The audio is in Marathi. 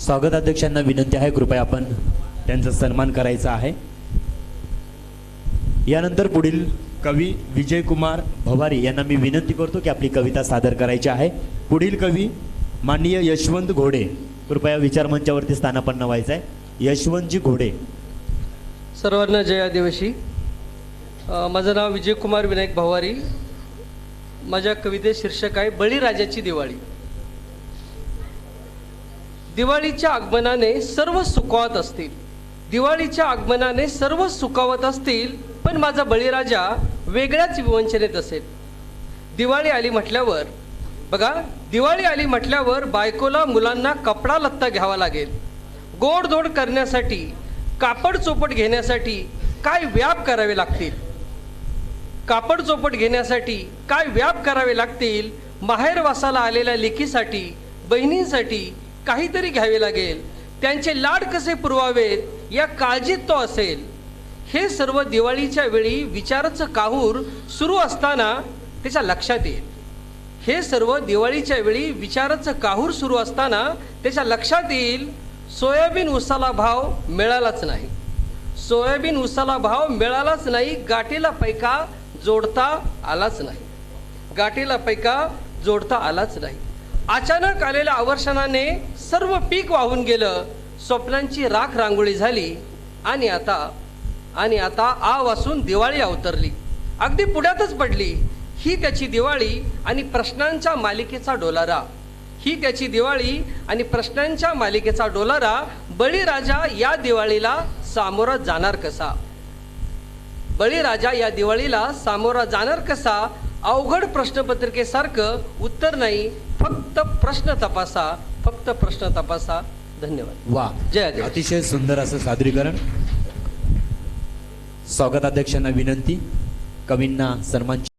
स्वागताध्यक्षांना विनंती आहे. कृपया आपण त्यांचा सन्मान करायचा आहे. यानंतर पुढील कवी विजयकुमार भवारी यांना मी विनंती करतो की आपली कविता सादर करायची आहे. पुढील कवी माननीय यशवंत घोडे कृपया विचारमंचावरती स्थानापन्न व्हायचं आहे. यशवंतजी घोडे. सर्वांना जय आदिवासी. माझं नाव विजयकुमार विनायक भवारी. माझ्या कविते शीर्षक आहे बळीराजाची दिवाळी. दिवाळीच्या आगमनाने सर्व सुखावत असतील. दिवाळीच्या आगमनाने सर्व सुखावत असतील पण माझा बळीराजा वेगळ्याच विवंचनेत असेल. दिवाळी आली म्हटल्यावर बघा दिवाळी आली म्हटल्यावर बायकोला मुलांना कपडा लत्ता घ्यावा लागेल. गोडधोड करण्यासाठी कापड चोपट घेण्यासाठी काय व्याप करावे लागतील? कापड चोपट घेण्यासाठी काय व्याप करावे लागतील? माहेरवासाला आलेल्या लेकीसाठी बहिणींसाठी काहीतरी घ्यावे लागेल. त्यांचे लाड कसे पुरवावेत या काळजीत तो असेल. हे सर्व दिवाळीच्या वेळी विचाराचं काहूर सुरू असताना त्याच्या लक्षात येईल. हे सर्व दिवाळीच्या वेळी विचाराचं काहूर सुरू असताना त्याच्या लक्षात येईल सोयाबीन उसाला भाव मिळालाच नाही. सोयाबीन उसाला भाव मिळालाच नाही गाठीला पैका जोडता आलाच नाही. गाठीला पैका जोडता आलाच नाही. अचानक आलेल्या आवर्षणाने सर्व पीक वाहून गेलं स्वप्नांची राख रांगोळी झाली आणि आता आणि आता आ वासून दिवाळी अवतरली. अगदी पुढ्यातच पडली. ही त्याची दिवाळी आणि प्रश्नांच्या मालिकेचा डोलारा. ही त्याची दिवाळी आणि प्रश्नांच्या मालिकेचा डोलारा बळीराजा या दिवाळीला सामोरा जाणार कसा? बळीराजा या दिवाळीला सामोरा जाणार कसा? अवघड प्रश्नपत्रिकेसारखं उत्तर नाही फक्त प्रश्न तपासा फक्त प्रश्न तपासा. धन्यवाद. वा. जय. अतिशय सुंदर असं सादरीकरण. स्वागताध्यक्षांना विनंती. कवींना सन्मान